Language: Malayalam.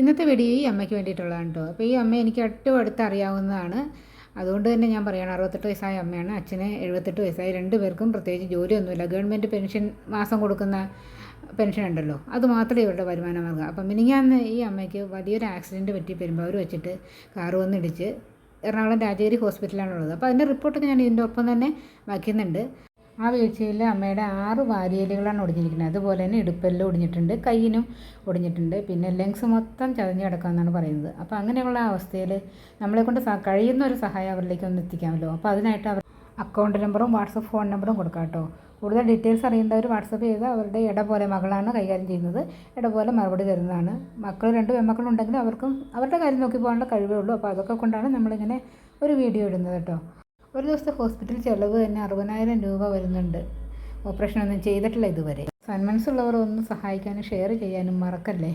ഇന്നത്തെ വീഡിയോ ഈ അമ്മയ്ക്ക് വേണ്ടിയിട്ടുള്ളതാണ് കേട്ടോ അപ്പോൾ ഈ അമ്മ എനിക്ക് ഏറ്റവും അടുത്ത് അറിയാവുന്നതാണ് അതുകൊണ്ട് തന്നെ ഞാൻ പറയുകയാണ് അറുപത്തെട്ട് വയസ്സായ അമ്മയാണ്. അച്ഛന് എഴുപത്തെട്ട് വയസ്സായ. രണ്ട് പേർക്കും പ്രത്യേകിച്ച് ജോലിയൊന്നുമില്ല. ഗവൺമെന്റ് പെൻഷൻ മാസം കൊടുക്കുന്ന പെൻഷൻ ഉണ്ടല്ലോ. അത് മാത്രമേ ഇവരുടെ വരുമാന മാർഗം അപ്പം മിനിങ്ങാന്ന് ഈ അമ്മയ്ക്ക് വലിയൊരു ആക്സിഡന്റ് പറ്റി പെരുമ്പാവൂർ വെച്ചിട്ട് കാറ് വന്നിടിച്ച് എറണാകുളം രാജഗിരി ഹോസ്പിറ്റലാണുള്ളത് അപ്പോൾ അതിന്റെ റിപ്പോർട്ടൊക്കെ ഞാൻ ഇതിന്റെ ഒപ്പം തന്നെ വയ്ക്കുന്നുണ്ട്. ആ വീഴ്ചയിൽ അമ്മയുടെ ആറ് വാരിയലുകളാണ് ഒടിഞ്ഞിരിക്കുന്നത്. അതുപോലെ തന്നെ ഇടുപ്പെല്ലാം ഒടിഞ്ഞിട്ടുണ്ട് കയ്യിനും ഒടിഞ്ഞിട്ടുണ്ട് പിന്നെ ലെങ്സ് മൊത്തം ചതഞ്ഞ് കിടക്കാമെന്നാണ് പറയുന്നത്. അപ്പോൾ അങ്ങനെയുള്ള അവസ്ഥയിൽ നമ്മളെ കൊണ്ട് കഴിയുന്ന ഒരു സഹായം അവരിലേക്ക് ഒന്ന് എത്തിക്കാമല്ലോ. അപ്പോൾ അതിനായിട്ട് അവർ അക്കൗണ്ട് നമ്പറും വാട്സപ്പ് ഫോൺ നമ്പറും കൊടുക്കാം കേട്ടോ. കൂടുതൽ ഡീറ്റെയിൽസ് അറിയേണ്ടവർ വാട്സപ്പ് ചെയ്ത് അവരുടെ ഇട പോലെ മകളാണ് കൈകാര്യം ചെയ്യുന്നത്. ഇട പോലെ മറുപടി തരുന്നതാണ്. മക്കൾ രണ്ട് പെൺമക്കളുണ്ടെങ്കിൽ അവർക്കും അവരുടെ കാര്യം നോക്കി പോകാനുള്ള കഴിവേ ഉള്ളൂ. അപ്പോൾ അതൊക്കെ കൊണ്ടാണ് നമ്മളിങ്ങനെ ഒരു വീഡിയോ ഇടുന്നത് കേട്ടോ. ഒരു ദിവസത്തെ ഹോസ്പിറ്റൽ ചിലവ് തന്നെ അറുപതിനായിരം രൂപ വരുന്നുണ്ട്. ഓപ്പറേഷൻ ഒന്നും ചെയ്തിട്ടില്ല ഇതുവരെ. സന്മനസ്സുള്ളവർ ഒന്ന് സഹായിക്കാനും ഷെയർ ചെയ്യാനും മറക്കല്ലേ?